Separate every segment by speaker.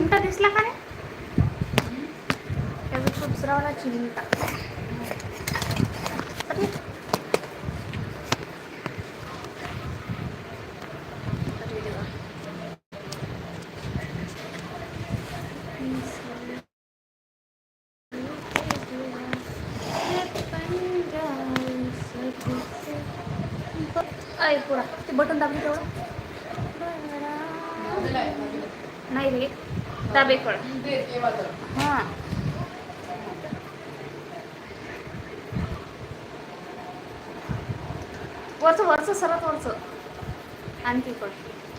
Speaker 1: चिमटा दिसला का नाही खूप वाला चिमटा. वरचं वरचं सरत वरचं. आणखी कळ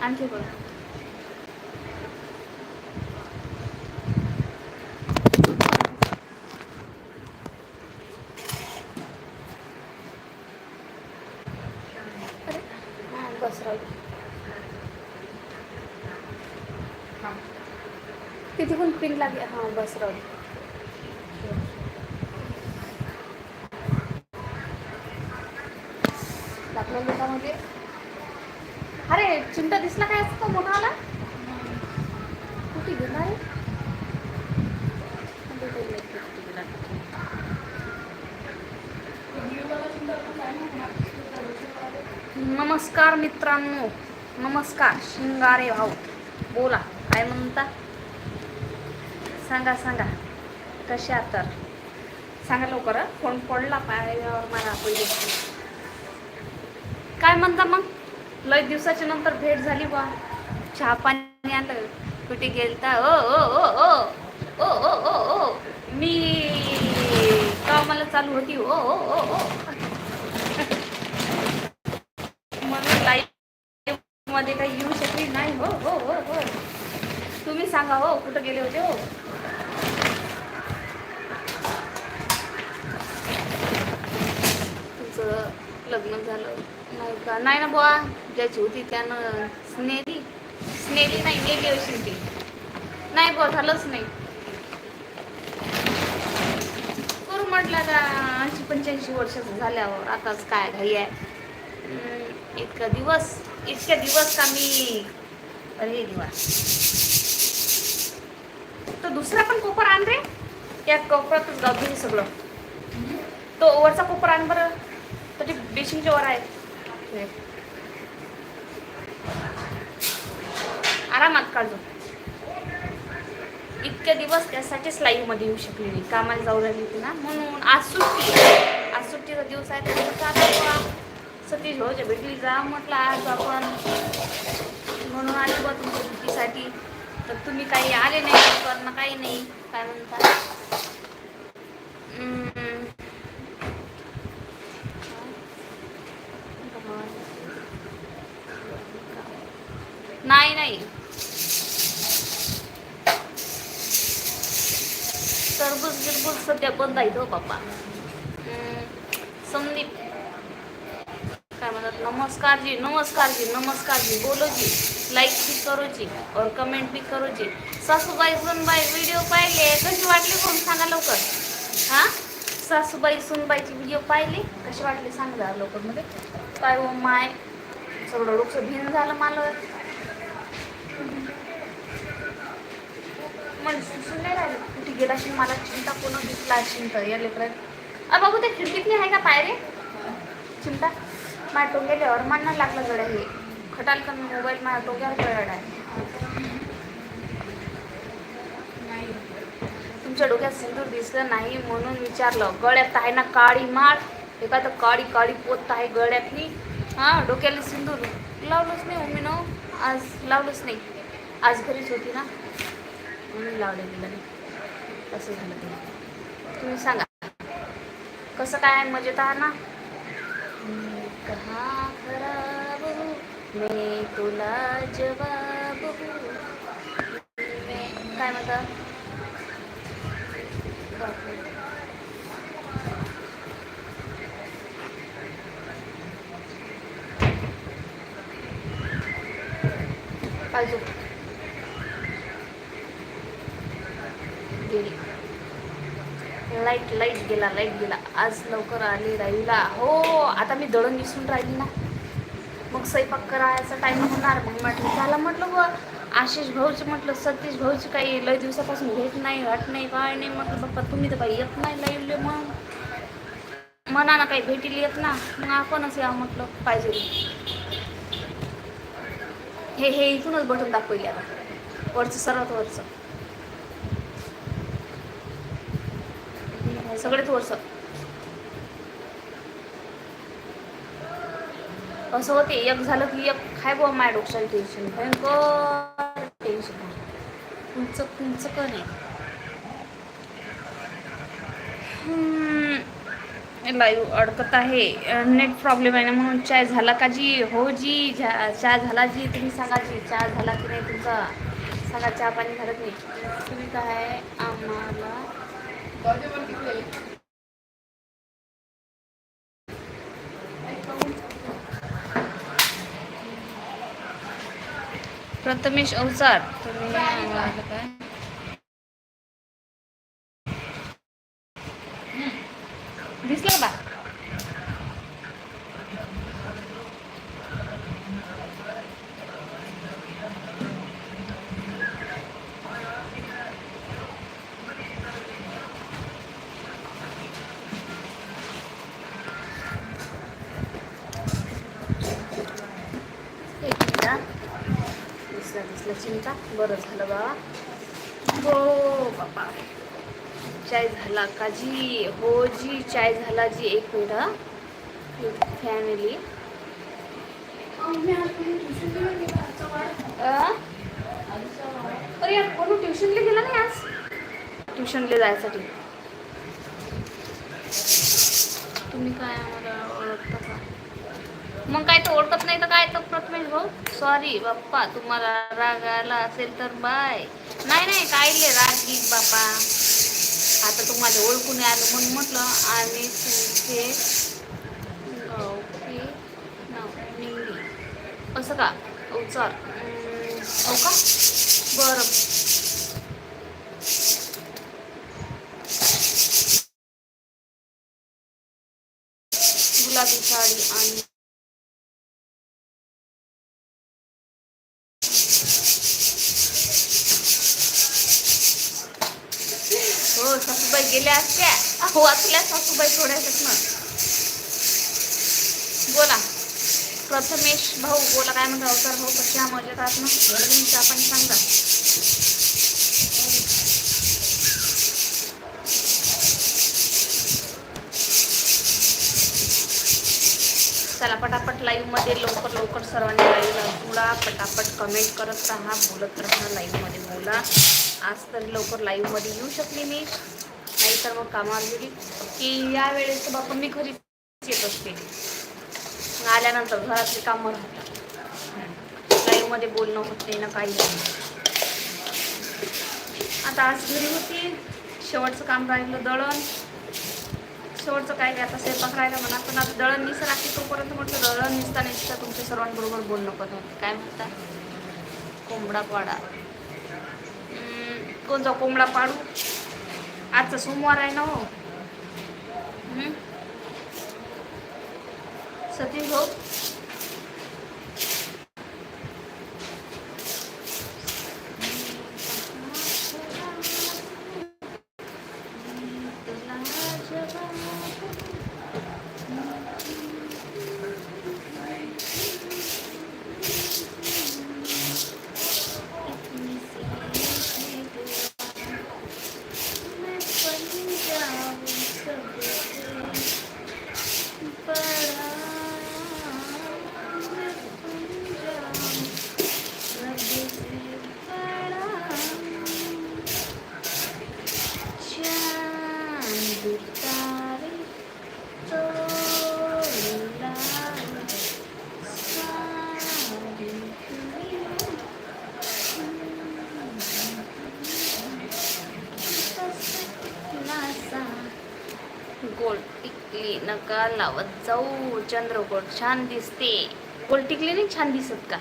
Speaker 1: आणखी कळ बस राहू तिथे पण पिन लागेल. हां बस राहू दे. दाखवलं त्यामध्ये अरे चिमटा दिसला काय असतो मोठावाला कुठे गेला रे कुठे गेला, कुठे गेला? नमस्कार मित्रांनो. नमस्कार शिंगारे भाऊ. बोला काय म्हणता? सांगा सांगा. कशा तर? सांगा लवकर फोन पडला पायावर मला पहिले. काय म्हणता मग? लय दिवसाच्या नंतर भेट झाली बा चहा पाणी आलं कुठे गेलता. ओ ओ ओ ओ ओ ओ ओ ओ. मी कामाला चालू होती. ओ ओ ओ ओ म्हणून लाईव्ह मध्ये काही येऊ शकली नाही. हो हो हो हो. तुम्ही सांगा हो कुठं गेले होते हो? तुमचं लग्न झालं. नाही का? नाही ना बुवा ज्याची होती त्यानं स्नेली स्नेली नाही नेली अशी ती. नाही बुवा झालंच नाही. करू म्हटलं आता ऐंशी पंच्याऐंशी वर्षाचं झाल्यावर आताच काय घाई आहे. इतका दिवस. इतके दिवस का मी अरे देवा. तो दुसरा पण कोपर आण रे. त्या कोपरातच गावतो हे सगळं. तो वरचा कोपर आण बरं. तर ते बेसिंगच्या वर आहे. आरामात काढतो. इतके दिवस त्यासाठीच लाईव्हमध्ये येऊ शकली नाही. कामाला जाऊ राहिली होती ना म्हणून आज सुट्टी आज सुट्टीचा दिवस आहे त्याच्यामुळे आता सतीश भाऊच्या भेटली जा म्हटलं आज आपण. म्हणून आले बा तुमच्या सुट्टीसाठी तर तुम्ही काही आले नाही करणं काही नाही. काय म्हणता? नाही नाही. टरबूज बिरबूज सध्या बंद आहे हो बाप्पा हम्म, संदीप काय म्हणतात नमस्कार जी नमस्कार जी नमस्कार जी. बोलो जी लाईक भी करो जी और कमेंट भी करो जी. सासूबाई सुनबाई व्हिडिओ पाहिले? कशी वाटली कोण सांगा लवकर? हां? सासूबाई सुनबाईची व्हिडिओ पाहिली? कशी वाटली सांग लवकरमध्ये? काय हो माय? सगळं डोकं भिन झालं मला मन सुसून नाही राहिलं. कुठे गेला असेल मला चिंता कोण दिसला असेल तर या लेकरात अ बाबू त्या खिडकीतली आहे का पायरे? चिंता? माझ्या टोंग्याला मांडणं लागलं गड्या हे. खटाल का मोबाईल माझ्या डोक्यावर गड आहे तुमच्या डोक्यात सिंदूर दिसलं नाही म्हणून विचारलं. गळ्यात आहे ना काळी माळ? एखादं काळी काळी पोत आहे गळ्यातली. हां डोक्याला सिंदूर लावलंच नाही मम्मी आज लावलंच नाही. आज घरीच होती ना? म्हणून लावलं गेलं नाही असं झालं ते. तुम्ही सांगा. कसं काय मजेत आहा ना? कहाँ खराब हूँ मैं तुला जवाब हूँ काय म्हणता? अजून. गेली. लाइट लाइट गेला लाइट गेला. आज लवकर आली राहिला हो आता मी दळण विसरून राहिली ना. मग स्वयंपाक करायचा टाईम होणार. मग म्हटलं झालं म्हटलं व आशिष भाऊचं म्हटलं सतीश भाऊची काही लय दिवसापासून भेट नाही हट नाही काय नाही. म्हटलं बाप्पा तुम्ही तर काही येत नाही लाईव्हले मग. मनानं काही भेटील येत ना. मग आपणच या म्हटलं पाहिजे. हे हे इथूनच बटन दाखवले आता. वरचं सर्वात वरचं. सगळे थोडस. असं होते एक झालं की एक काय बुवा माय डोक्याला टेन्शन भयंकर टेन्शन तुमचं तुमचं का नाही? लाईव्ह अडकत आहे. नेट प्रॉब्लेम आहे ना म्हणून चाय झाला का जी? हो जी झा चहा झाला जी तुम्ही सांगा जी चहा झाला की नाही तुमचा? सांगा चहा पाणी झालं की नाही? तुम्ही काय आम्हाला प्रथमेश अवचार तुम्ही आम्हाला काय दिसलं बा एक मिनिट हा. दिसला चिंता? बरं झालं बा हो बाबा. चाय झाला का जी? हो जी चाय झाला जी. एक मिनिट हा. फॅमिली अरे यार कोण ट्युशनला गेला नाही आज? ट्युशनला जायसाठी. तुम्ही काय आम्हाला ओळखता का? मग काय तर ओळखत नाही तर काय तर प्रथमेश भाऊ? सॉरी बाप्पा तुम्हाला राग आला असेल तर बाय. नाही नाही काय ले राग गीत बाप्पा. आता तुम्हाला ओळखून आलं म्हणून म्हटलं आणि तुमचे असं का? उचार. हो का? बरं. गुलाबी साडी आणि हो सासूबाई गेल्या असत्या हो असल्या सासूबाई थोड्याच ना. बोला. प्रथमेश भाऊ बोला काय म्हणता? अवतार भाऊ कशा मजेत आहात ना? घरवींचा आपण सांगा. चला पटापट लाईव्हमध्ये लवकर लवकर सर्वांनी लाईव्हला बोला. पटापट कमेंट करत राहा बोलत राहा लाईव्हमध्ये बोला. आज तरी लवकर लाईव्हमध्ये येऊ शकले मी. नाही तर मग कामावर गेली. की या वेळेस बापा मी घरी येत असते. आल्यानंतर घरातली कामं राहतात. लाईव्हमध्ये बोलणं होत नाही ना काही नाही. आता आज घरी होती. शेवटचं काम राहिलं दळण. शेवटचं काय काय आता स्वयंपाक राहिला म्हणा. पण आता दळण निसं राखी तोपर्यंत म्हटलं दळण निसता निसता तुमच्या सर्वांबरोबर बोलणं करत होते काय म्हणता? कोंबडा पाडा. कोणता कोंबडा पाडू? आजचा सोमवार आहे ना हो हम्म? सतीश भाऊ गोल टिकली नका लावत जाऊ चंद्रकोर. छान दिसते. गोल टिकली नाही छान दिसत का?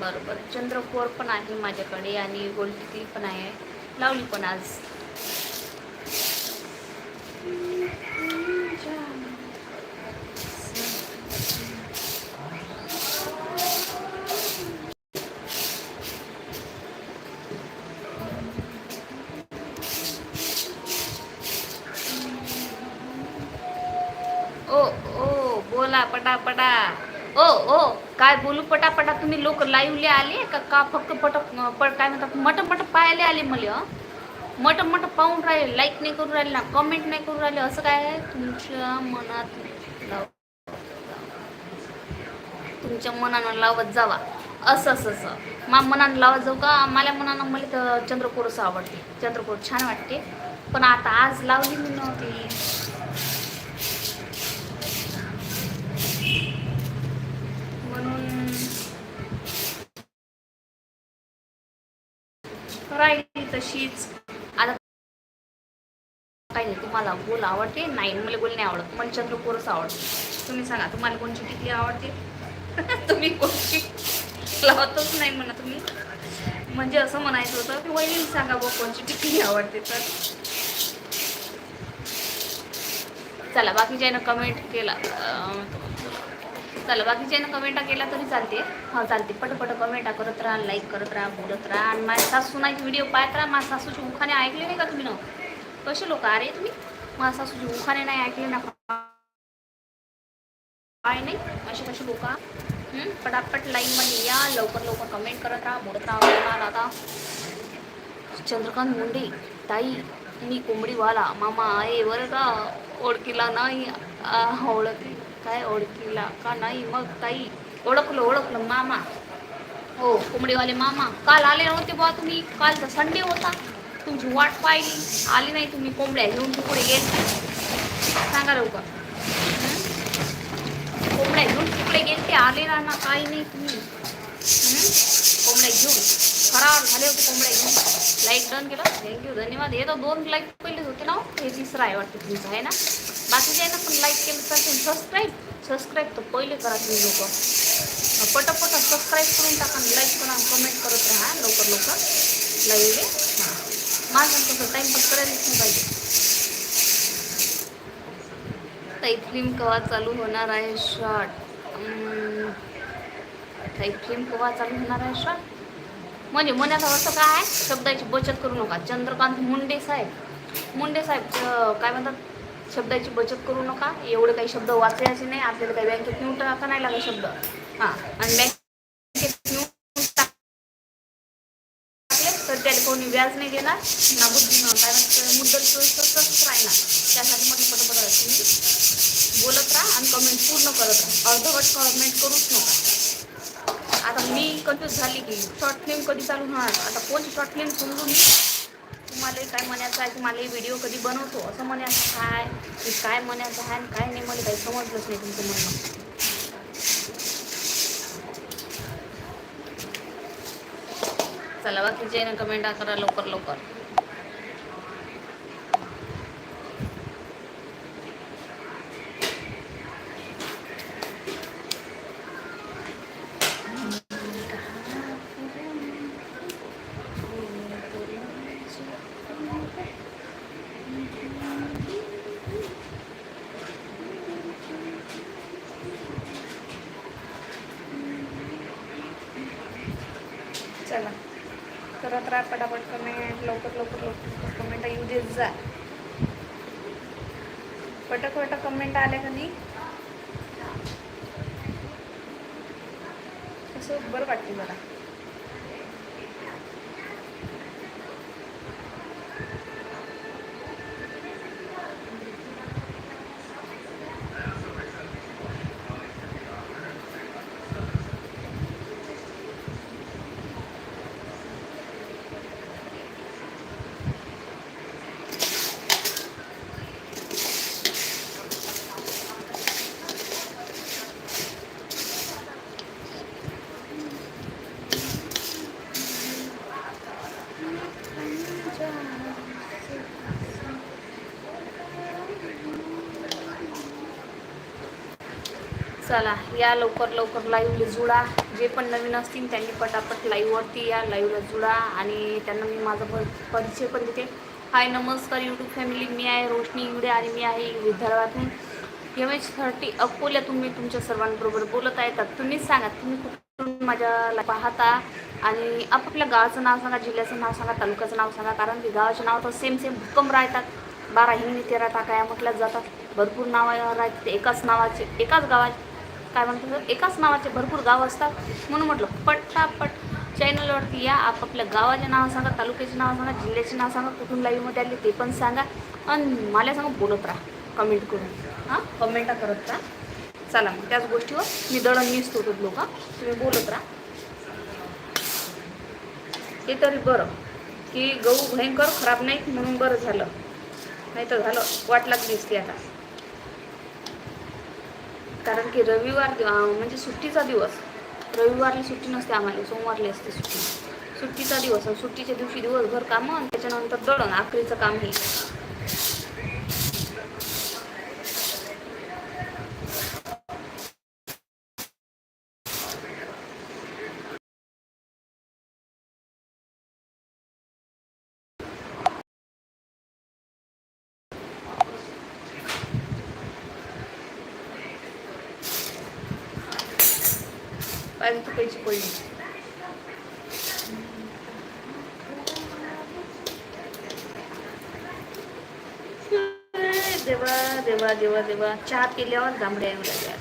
Speaker 1: बरोबर. चंद्रकोर पण आहे माझ्याकडे आणि गोल टिकली पण आहे. लावली पण आज. मी तुम्ही लोक लाईव्हले आले का का फक्त पटक पट काय म्हणतात मटम मट पाहायला आले मला मटम मट पाहून राहिले लाईक नाही करून राहिले ना कमेंट नाही करून राहिले असं काय आहे? तुमच्या मनात लाव- तुमच्या मनानं लावत जावा. असं असं असं. मा मनानं लावत जाऊ का? मला मनानं मला तर चंद्रकोरच आवडते. चंद्रकोर छान वाटते. पण आता आज लावली मी नव्हती. राहिली तशीच. आता काही नाही तुम्हाला बोल आवडते? नाही मला बोल नाही आवडत. मला चंद्रकोरच आवडते. तुम्ही सांगा तुम्हाला कोणची टिकली आवडते? तुम्ही कोणची? लावतच नाही म्हणा तुम्ही. म्हणजे असं म्हणायचं होतं की वहिनी सांगा बघ कोणची टिकली आवडते तर. चला बाकीच्यानं कमेंट केला. चला बाकीच्यानं कमेंटा केला तरी चालते. हा चालते. पटपट कमेंटा करत राहा लाईक करत राहा बोलत राहा. आणि माझ्या सासूनाची व्हिडिओ पाहत राहा? माझ्या सासूची मुखाने ऐकले नाही का तुम्ही ना? कसे लोक? अरे तुम्ही? माझ्या सासूची उखाणे नाही ऐकले ना. काय नाही? असे कसे लोक? पटापट लाईनमध्ये या. लवकर लवकर कमेंट करत राहा बोलत राहा आता चंद्रकांत मुंडे ताई मी कोंबडीवाला. मामा आहे बरं का ओळखीला नाही. आ, ओळखी काय ओळखीला का नाही? मग ताई ओळखलं ओळखलं मामा. हो कोंबडीवाले मामा. काल आले नव्हते बुवा तुम्ही. काल तर संडे होता. तुमची वाट पाहिली. आली नाही तुम्ही कोंबड्या घेऊन तिकडे गेले. सांगा लवकर. कोंबड्या घेऊन तिकडे गेलते ते आले ना काही नाही तुम्ही. कोंबड्या घेऊन. खराब झाले होते कोंबड्या घेऊन. लाईक डन केलं. थँक्यू धन्यवाद. हे तर दोन लाईक पहिलेच होते ना हो. हे तिसरं आहे वाटतं तुमचं आहे ना? बाकीच्या आहे ना पण लाईक केलं तर सबस्क्राईब सबस्क्राईब तर पहिले करा तुम्ही लोक. पटापट सबस्क्राईब करून टाका लाईक करा कमेंट करत राहा. लवकर लवकर. लाईव्ह हां. माझं कसं टाईमपास करायलाच नाही पाहिजे. ताई फिल्म केव्हा चालू होणार आहे शॉर्ट ताई फिल्म केव्हा चालू होणार आहे शॉर्ट म्हणजे मनात असं काय आहे? शब्दाची बचत करू नका. चंद्रकांत मुंडे साहेब. मुंडे साहेब काय म्हणतात? शब्दाची बचत करू नका. एवढे काही शब्द वाचायचे नाही. आपल्याला काही बँकेत नेऊन टाका नाही लागत शब्द. हां. आणि बँकेत नेऊन टाकले तर त्याला कोणी व्याज नाही देणार. ना बुद्धी ना काय मुद्दल तसंच राहणार. त्यासाठी मोठी पटपट तुम्ही. बोलत राहा आणि कमेंट पूर्ण करत राहा. अर्धवट कमेंट करूच नका. आता मी कन्फ्युज झाली की शॉर्ट फिल्म कधी चालू होणार? आता कोणती शॉर्ट फिल्म समजून तुम्हाला काय म्हणायचं आहे तुम्हाला व्हिडिओ कधी बनवतो? असं म्हणायचं काय? की काय म्हणायचं आहे आणि काय नाही मला काही समजलंच नाही तुमचं म्हणणं. चला बाकीचे ना कमेंट करा लवकर लवकर चला करत राहा पटापट कमेंट लवकर लवकर लवकर कमेंट येऊ देत जा पटक पटक कमेंट आल्या का नाही असं बरं वाटते मला चला या लवकर लवकर लाईव्हला जुळा. जे पण नवीन असतील त्यांनी पटापट लाईव्हवरती या लाईव्हला जुळा. आणि त्यांना मी माझा परिचय पण देते. हाय नमस्कार यूट्यूब फॅमिली मी आहे रोशनी इंगडे आणि मी आहे विदर्भातून. एम एच थर्टी अकोल्यातून मी तुमच्या सर्वांबरोबर बोलत आहे. तर तुम्हीच सांगा तुम्ही कुठून माझ्या पाहता? आणि आपापल्या गावाचं नाव सांगा जिल्ह्याचं नाव सांगा तालुक्याचं नाव सांगा. कारण की गावाचं नाव तर सेम सेम भक्कम राहतात. बारा हिंगणी तेरा टाकाया म्हटल्याच जातात. भरपूर नावं राहतात. एकाच नावाचे एकाच गावात काय म्हणतात एकाच नावाचे भरपूर गाव असतात. म्हणून म्हटलं पट्टापट चॅनलवरती या आपापल्या गावाचे नाव सांगा तालुक्याचे नाव सांगा जिल्ह्याचे नाव सांगा कुठून लाईव्हमध्ये आले ते पण सांगा आणि मला सांगा बोलत राहा कमेंट करून. हां? कमेंटा करत राहा. चला मग त्याच गोष्टीवर मी दळण मीच होतो लोक. तुम्ही बोलत राहा. ते तरी बरं की गहू भयंकर खराब नाही म्हणून बरं झालं. नाही तर झालं वाट लागली असती आता. कारण की रविवार म्हणजे सुट्टीचा दिवस. रविवारला सुट्टी नसते आम्हाला सोमवारली असते सुट्टी. सुट्टीचा दिवस आणि सुट्टीच्या दिवशी दिवसभर कामं आणि त्याच्यानंतर दळण आखरीचं काम हे. पाहिजे तू पैसे देवा देवा देवा देवा. चहा पिल्यावर जांभळ्या येऊ लागल्या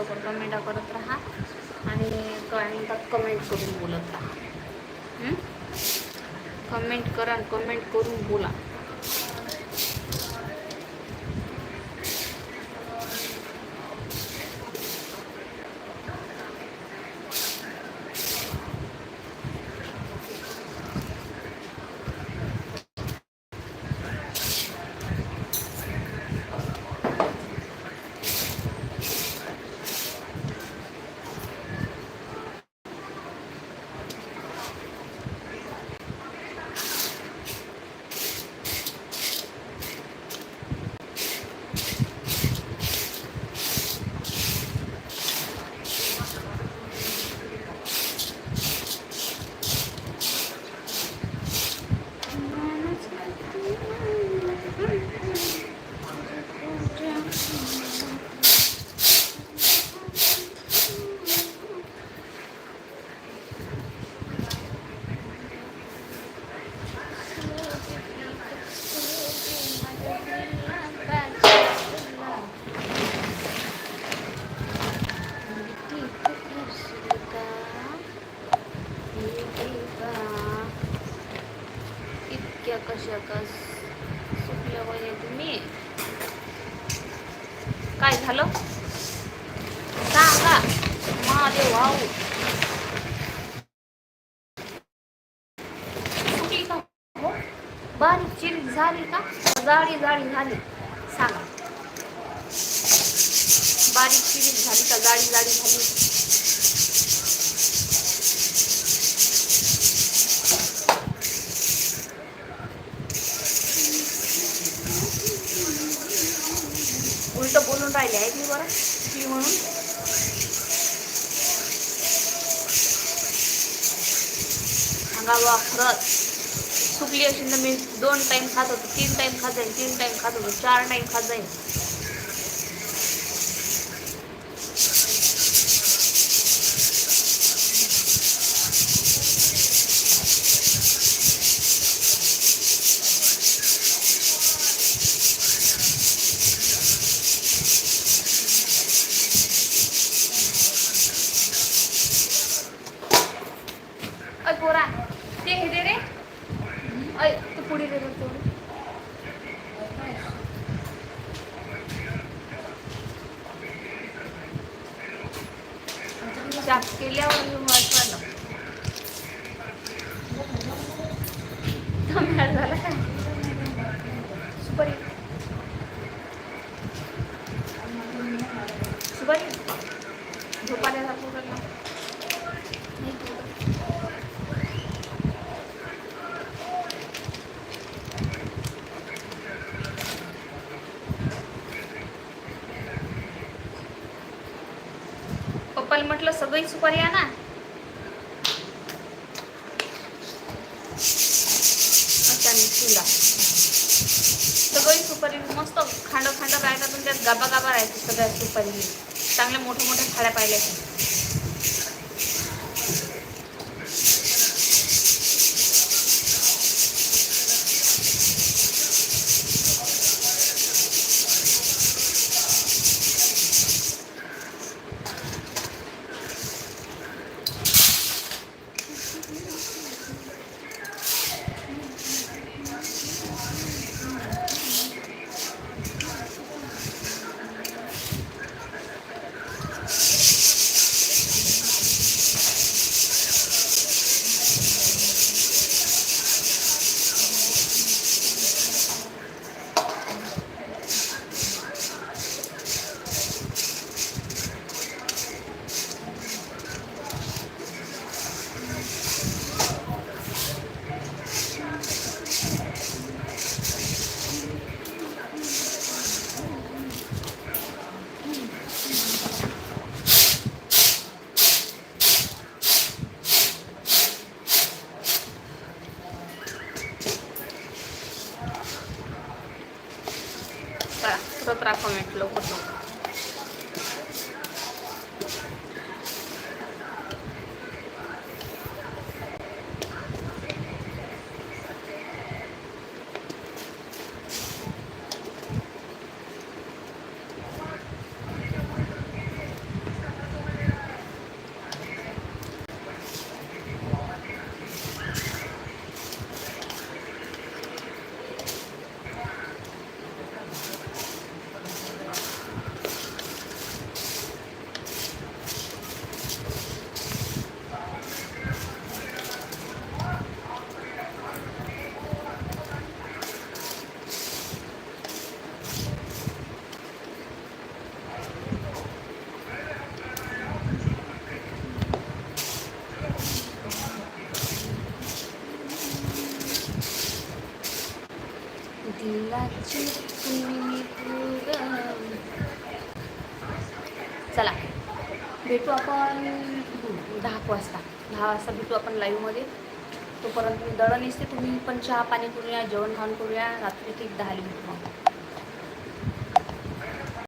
Speaker 1: लवकर कमेंटा करत राहा आणि कमेंटात कमेंट करून बोलत राहा. कमेंट करा कमेंट करून बोला इतक्या कशा का सुटल्या पाहिजे तुम्ही काय झालं सांगा महादेव वाहू सुटली का हो बारीक चिरीक झाली का जाळी जाळी झाली सांगा बारीक चिरीक झाली का जाळी जाळी झाली उलट बोलून राहिले आहेत मी बरं. ती म्हणून खावा खरंच सुकली असेल तर मी दोन टाईम खात होतो तीन टाईम खात जाईन तीन टाईम खात होतो चार टाईम खात जाईन अय पोरा ते हे दे रे अय तू पुढे दे रे तेवढी चाप केल्यावर वाटलं कमी झाला काय सुपारी सुपारी झोपायला जातो पप्पाला म्हटलं सगळी सुपारी आणा. अच्छा सगळी सुपारी मस्त खांड खांड राहतात पण त्यात गाबा गाबा राहायचे सगळ्या सुपारी. चांगल्या मोठ्या मोठ्या खाड्या पाहिल्या भेटू आपण दहा एक वाजता. दहा वाजता भेटू आपण लाईव्हमध्ये तोपर्यंत मी दळण असते तुम्ही पण चहा पाणी करूया जेवण खाऊन करूया. रात्री ठीक दहाला भेटू मग